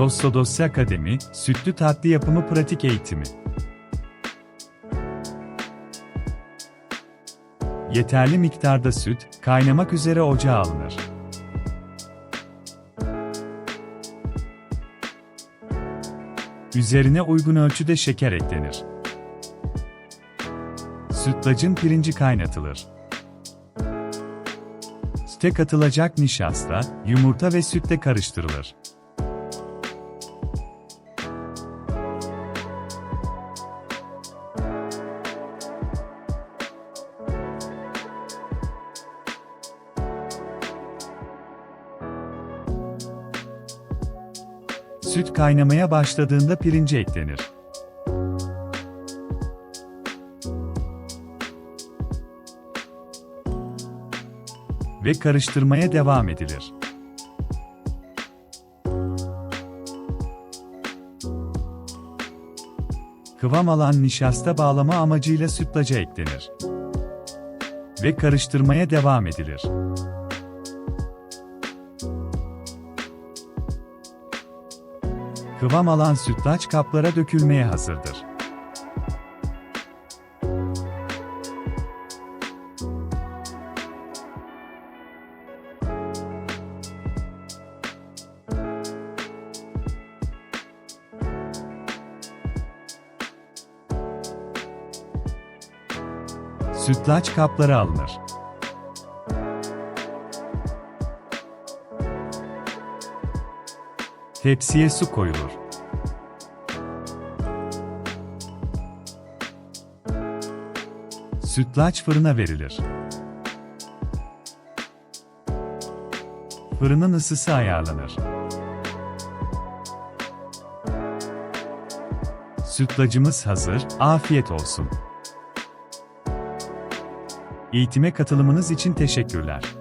Dosso Dosya Akademi, Sütlü Tatlı Yapımı Pratik Eğitimi. Yeterli miktarda süt, kaynamak üzere ocağa alınır. Üzerine uygun ölçüde şeker eklenir. Sütlacın pirinci kaynatılır. Süte katılacak nişasta, yumurta ve sütle karıştırılır. Süt kaynamaya başladığında pirinci eklenir. Ve karıştırmaya devam edilir. Kıvam alan nişasta bağlama amacıyla sütlaca eklenir. Ve karıştırmaya devam edilir. Kıvam alan sütlaç kaplara dökülmeye hazırdır. Sütlaç kaplara alınır. Tepsiye su koyulur. Sütlaç fırına verilir. Fırının ısısı ayarlanır. Sütlacımız hazır, afiyet olsun. Eğitime katılımınız için teşekkürler.